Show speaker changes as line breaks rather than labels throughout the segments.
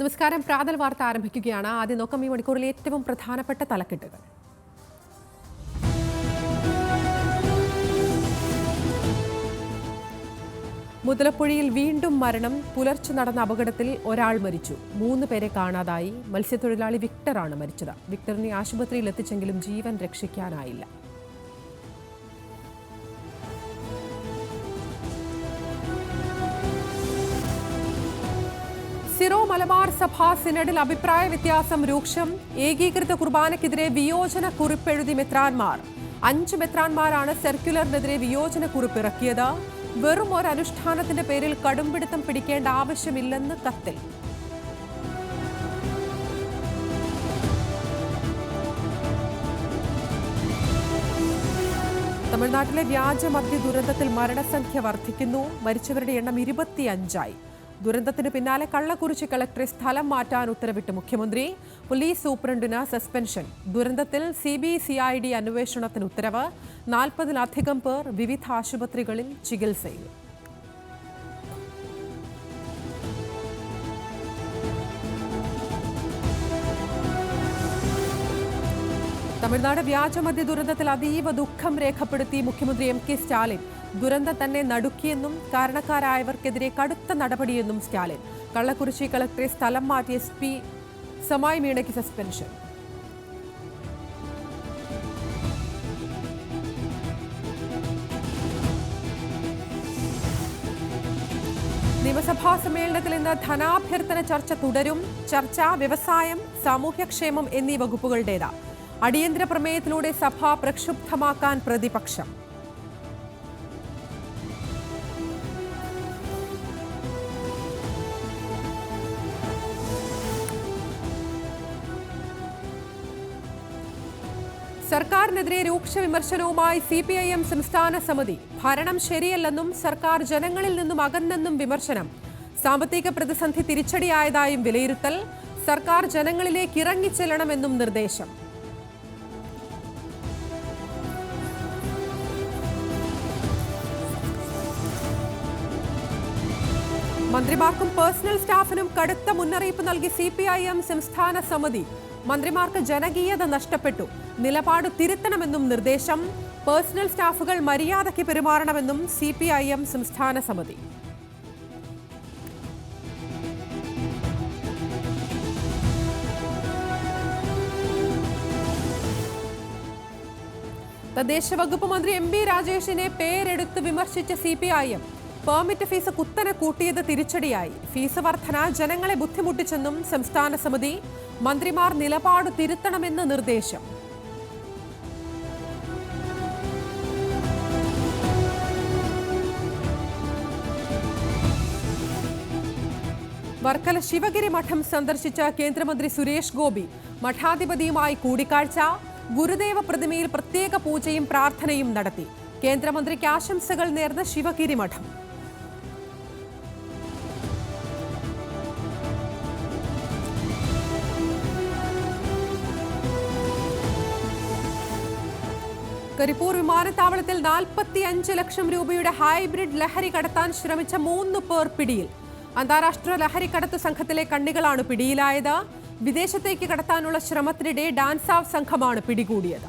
നമസ്കാരം. പ്രാതൽ വാർത്ത ആരംഭിക്കുകയാണ്. ആദ്യം നോക്കം ഈ മണിക്കൂറിലെ ഏറ്റവും പ്രധാനപ്പെട്ട തലക്കെട്ടുകൾ. മുതലപ്പുഴയിൽ വീണ്ടും മരണം. പുലർച്ചെ നടന്ന അപകടത്തിൽ ഒരാൾ മരിച്ചു. മൂന്ന് പേരെ കാണാതായി. മത്സ്യത്തൊഴിലാളി വിക്ടറാണ് മരിച്ചത്. വിക്ടറിനെ ആശുപത്രിയിൽ എത്തിച്ചെങ്കിലും ജീവൻ രക്ഷിക്കാനായില്ല. സിറോ മലബാർ സഭാ സിനഡിൽ അഭിപ്രായ വ്യത്യാസം രൂക്ഷം ഏകീകൃത കുർബാനയ്ക്കെതിരെ വിയോജന കുറിപ്പെഴുതി മെത്രാൻമാർ അഞ്ച് മെത്രാൻമാരാണ് സർക്കുലറിനെതിരെ വിയോജന കുറിപ്പ് ഇറക്കിയത് വെറും ഒരു അനുഷ്ഠാനത്തിന്റെ പേരിൽ കടുംപിടുത്തം പിടിക്കേണ്ട ആവശ്യമില്ലെന്ന് കത്തിൽ. തമിഴ്നാട്ടിലെ വ്യാജ മദ്യ ദുരന്തത്തിൽ മരണസംഖ്യ വർദ്ധിക്കുന്നു. മരിച്ചവരുടെ എണ്ണം ഇരുപത്തിയഞ്ചായി. ദുരന്തത്തിന് പിന്നാലെ കള്ളക്കുറിച്ചി കളക്ടറെ സ്ഥലം മാറ്റാൻ ഉത്തരവിട്ട് മുഖ്യമന്ത്രി. പോലീസ് സൂപ്രണ്ടിന് സസ്പെൻഷൻ. ദുരന്തത്തിൽ C B C I D അന്വേഷണത്തിന് ഉത്തരവ്. നാൽപ്പതിലധികം പേർ വിവിധ ആശുപത്രികളിൽ ചികിത്സയിൽ. തമിഴ്നാട് വ്യാജമദ്യ ദുരന്തത്തിൽ അതീവ ദുഃഖം രേഖപ്പെടുത്തി മുഖ്യമന്ത്രി എം കെ സ്റ്റാലിൻ. ദുരന്തം തന്നെ നടുക്കിയെന്നും കാരണക്കാരായവർക്കെതിരെ കടുത്ത നടപടിയെന്നും സ്റ്റാലിൻ. കള്ളക്കുറിശ്ശി കളക്ടറെ സ്ഥലം മാറ്റി എസ് പി സമായി മീണയ്ക്ക് സസ്പെൻഷൻ. നിയമസഭാ സമ്മേളനത്തിൽ ഇന്ന് ധനാഭ്യർത്ഥന ചർച്ച തുടരും. ചർച്ച വ്യവസായം സാമൂഹ്യക്ഷേമം എന്നീ വകുപ്പുകളുടേതാണ് അടിയന്തര പ്രമേയത്തിലൂടെ സഭ പ്രക്ഷുബ്ധമാക്കാൻ പ്രതിപക്ഷം. സർക്കാരിനെതിരെ രൂക്ഷ വിമർശനവുമായി സി പി ഐ എം സംസ്ഥാന സമിതി. ഭരണം ശരിയല്ലെന്നും സർക്കാർ ജനങ്ങളിൽ നിന്നും അകന്നെന്നും വിമർശനം. സാമ്പത്തിക പ്രതിസന്ധി തിരിച്ചടിയായതായും വിലയിരുത്തൽ. സർക്കാർ ജനങ്ങളിലേക്ക് ഇറങ്ങിച്ചെല്ലണമെന്നും നിർദ്ദേശം. മന്ത്രിമാർക്കും പേഴ്സണൽ സ്റ്റാഫിനും കടുത്ത മുന്നറിയിപ്പ് നൽകി സി സംസ്ഥാന സമിതി. മന്ത്രിമാർക്ക് ജനകീയത നഷ്ടപ്പെട്ടു. നിലപാട് തിരുത്തണമെന്നും നിർദ്ദേശം. പേഴ്സണൽ സ്റ്റാഫുകൾ മര്യാദയ്ക്ക് പെരുമാറണമെന്നും സി പി ഐ എം സംസ്ഥാന സമിതി. തദ്ദേശ വകുപ്പ് മന്ത്രി എം ബി രാജേഷിനെ പേരെടുത്ത് വിമർശിച്ച C P I M permit fees കുത്തനെ കൂട്ടിയത് തിരിച്ചടിയായി. ഫീസ് വർധന ജനങ്ങളെ ബുദ്ധിമുട്ടിച്ചെന്നും സംസ്ഥാന സമിതി. മന്ത്രിമാർ നിലപാട് തിരുത്തണമെന്ന് നിർദ്ദേശം. വർക്കല ശിവഗിരി മഠം സന്ദർശിച്ച കേന്ദ്രമന്ത്രി സുരേഷ് ഗോപി മഠാധിപതിയുമായി കൂടിക്കാഴ്ച ഗുരുദേവ പ്രതിമയിൽ പ്രത്യേക പൂജയും പ്രാർത്ഥനയും നടത്തി. കേന്ദ്രമന്ത്രിക്ക് ആശംസകൾ നേർന്ന ശിവഗിരി മഠം. കരിപ്പൂർ വിമാനത്താവളത്തിൽ നാൽപ്പത്തിയഞ്ച് ലക്ഷം രൂപയുടെ ഹൈബ്രിഡ് ലഹരി കടത്താൻ ശ്രമിച്ച മൂന്ന് പേർ പിടിയിൽ. അന്താരാഷ്ട്ര ലഹരി കടത്ത് സംഘത്തിലെ കണ്ണികളാണ് പിടിയിലായത്. വിദേശത്തേക്ക് കടത്താനുള്ള ശ്രമത്തിനിടെ ഡാൻസാവ് സംഘമാണ് പിടികൂടിയത്.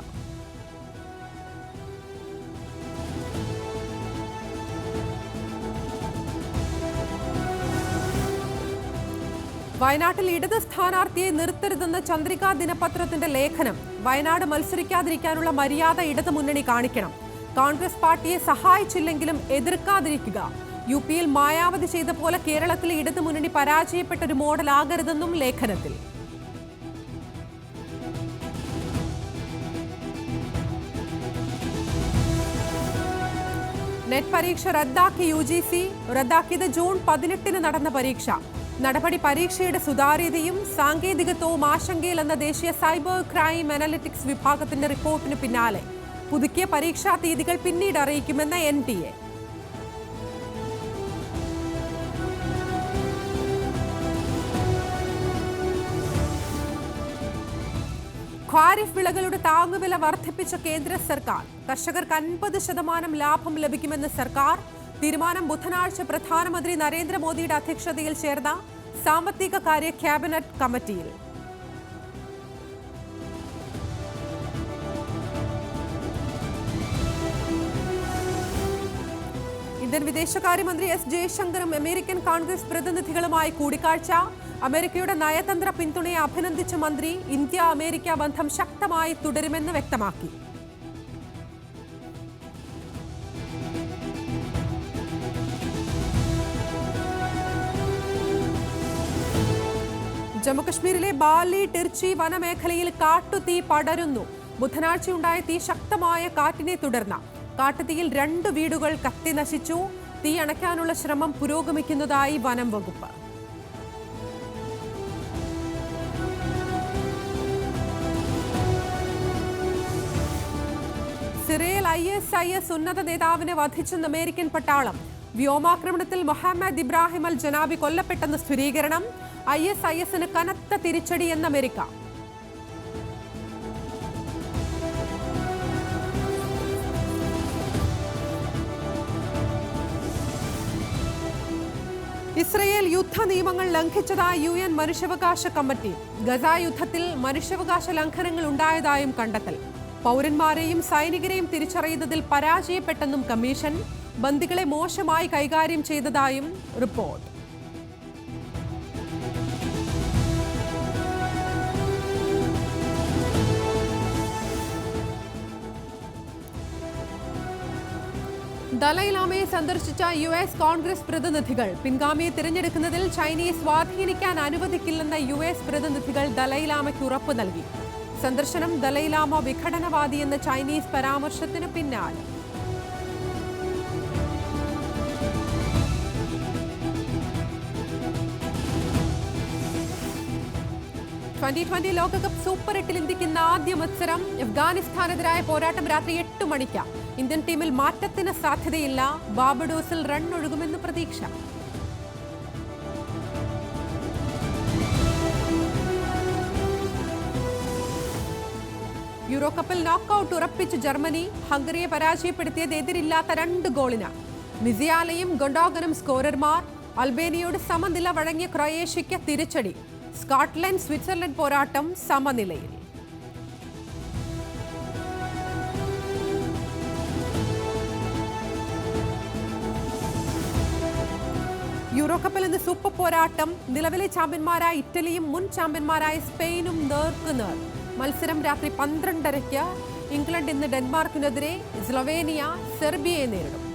വയനാട്ടിൽ ഇടത് സ്ഥാനാർത്ഥിയെ നിർത്തരുതെന്ന ചന്ദ്രിക ദിനപത്രത്തിന്റെ ലേഖനം. വയനാട് മത്സരിക്കാതിരിക്കാനുള്ള മര്യാദ ഇടത് മുന്നണി കാണിക്കണം. കോൺഗ്രസ് പാർട്ടിയെ സഹായിച്ചില്ലെങ്കിലും എതിർക്കാതിരിക്കുക. യു പിയിൽ മായാവതി ചെയ്ത പോലെ കേരളത്തിലെ ഇടത് മുന്നണി പരാജയപ്പെട്ട ഒരു മോഡലാകരുതെന്നും ലേഖനത്തിൽ. നെറ്റ് പരീക്ഷ റദ്ദാക്കി യു ജി സി. റദ്ദാക്കിയത് ജൂൺ പതിനെട്ടിന് നടന്ന പരീക്ഷ. നടപടി പരീക്ഷയുടെ സുതാര്യതയും സാങ്കേതികത്വവും ആശങ്കയിലെന്ന ദേശീയ സൈബർ ക്രൈം അനലിറ്റിക്സ് വിഭാഗത്തിന്റെ റിപ്പോർട്ടിന് പിന്നാലെ. പുതുക്കിയ പരീക്ഷാ തീയതികൾ പിന്നീട് അറിയിക്കുമെന്ന് എൻ ടി എ. ഖാരിഫ് വിളകളുടെ താങ്ങുവില വർദ്ധിപ്പിച്ച കേന്ദ്ര സർക്കാർ. കർഷകർക്ക് അൻപത് ശതമാനം ലാഭം ലഭിക്കുമെന്ന് സർക്കാർ തീരുമാനം ബുധനാഴ്ച പ്രധാനമന്ത്രി നരേന്ദ്രമോദിയുടെ അധ്യക്ഷതയിൽ ചേർന്ന സാമ്പത്തിക കാര്യ ക്യാബിനറ്റ് കമ്മിറ്റിയിൽ. ഇന്ത്യൻ വിദേശകാര്യമന്ത്രി എസ് ജയശങ്കറും അമേരിക്കൻ കോൺഗ്രസ് പ്രതിനിധികളുമായി കൂടിക്കാഴ്ച. അമേരിക്കയുടെ നയതന്ത്ര പിന്തുണയെ അഭിനന്ദിച്ച മന്ത്രി ഇന്ത്യ അമേരിക്ക ബന്ധം ശക്തമായി തുടരുമെന്ന് വ്യക്തമാക്കി. ജമ്മുകശ്മീരിലെ ബാലി ടിർച്ചി വനമേഖലയിൽ കാട്ടുതീ പടരുന്നു. ബുധനാഴ്ചയുണ്ടായ തീ ശക്തമായ കാറ്റിനെ തുടർന്ന് കാട്ടുതീയിൽ രണ്ട് വീടുകൾ കത്തി നശിച്ചു. തീ അണയ്ക്കാനുള്ള ശ്രമം പുരോഗമിക്കുന്നതായി വനം വകുപ്പ്. സിറിയയിൽ ഐ എസ് ഐ എസ് ഉന്നത നേതാവിനെ വധിച്ചെന്ന് അമേരിക്കൻ പട്ടാളം. വ്യോമാക്രമണത്തിൽ മൊഹമ്മദ് ഇബ്രാഹിം അൽ ജനാബി കൊല്ലപ്പെട്ടെന്ന് സ്ഥിരീകരണം. ഐ എസ് ഐ എസിന് കനത്ത തിരിച്ചടി എന്ന് അമേരിക്ക. ഇസ്രയേൽ യുദ്ധ നിയമങ്ങൾ ലംഘിച്ചതായി യു എൻ മനുഷ്യാവകാശ കമ്മിറ്റി ഗസ യുദ്ധത്തിൽ മനുഷ്യാവകാശ ലംഘനങ്ങൾ ഉണ്ടായതായും കണ്ടെത്തൽ. പൗരന്മാരെയും സൈനികരെയും തിരിച്ചറിയുന്നതിൽ പരാജയപ്പെട്ടെന്നും കമ്മീഷൻ ബന്ദികളെ മോശമായി കൈകാര്യം ചെയ്തതായും റിപ്പോർട്ട്. ദലൈലാമയെ സന്ദർശിച്ച യു എസ് കോൺഗ്രസ് പ്രതിനിധികൾ പിൻഗാമിയെ തിരഞ്ഞെടുക്കുന്നതിൽ ചൈനയെ സ്വാധീനിക്കാൻ അനുവദിക്കില്ലെന്ന യു എസ് പ്രതിനിധികൾ ദലൈലാമയ്ക്ക് ഉറപ്പ് നൽകി. സന്ദർശനം ദലൈലാമ വിഘടനവാദിയെന്ന ചൈനീസ് പരാമർശത്തിന് പിന്നാലെ. ട്വന്റി ട്വന്റി ലോകകപ്പ് സൂപ്പർ എട്ടിൽ ഇന്ത്യക്കുന്ന ആദ്യ മത്സരം. അഫ്ഗാനിസ്ഥാനെതിരായ പോരാട്ടം രാത്രി എട്ട് മണിക്ക്. ഇന്ത്യൻ ടീമിൽ മാറ്റത്തിന് സാധ്യതയില്ല. ബാബഡോസിൽ റൺ ഒഴുകുമെന്ന് പ്രതീക്ഷ. യൂറോ കപ്പിൽ നോക്കൌട്ട് ഉറപ്പിച്ച് ജർമ്മനി. ഹംഗറിയെ പരാജയപ്പെടുത്തിയത് എതിരില്ലാത്ത രണ്ട് ഗോളിന്. മിസിയാലയും ഗൊണ്ടോഗനും സ്കോറർമാർ അൽബേനിയോട് സമനില വഴങ്ങിയ ക്രൊയേഷ്യയ്ക്ക് തിരിച്ചടി. സ്കോട്ട്ലൻഡ് സ്വിറ്റ്സർലൻഡ് പോരാട്ടം സമനിലയിൽ. യൂറോകപ്പിൽ നിന്ന് സൂപ്പർ പോരാട്ടം. നിലവിലെ ചാമ്പ്യന്മാരായ ഇറ്റലിയും മുൻ ചാമ്പ്യന്മാരായ സ്പെയിനും നേർക്കുനേർ മത്സരം രാത്രി പന്ത്രണ്ടരയ്ക്ക് ഇംഗ്ലണ്ട് ഇന്ന് ഡെൻമാർക്കിനെതിരെ സ്ലൊവേനിയ സെർബിയയെ നേരിടും.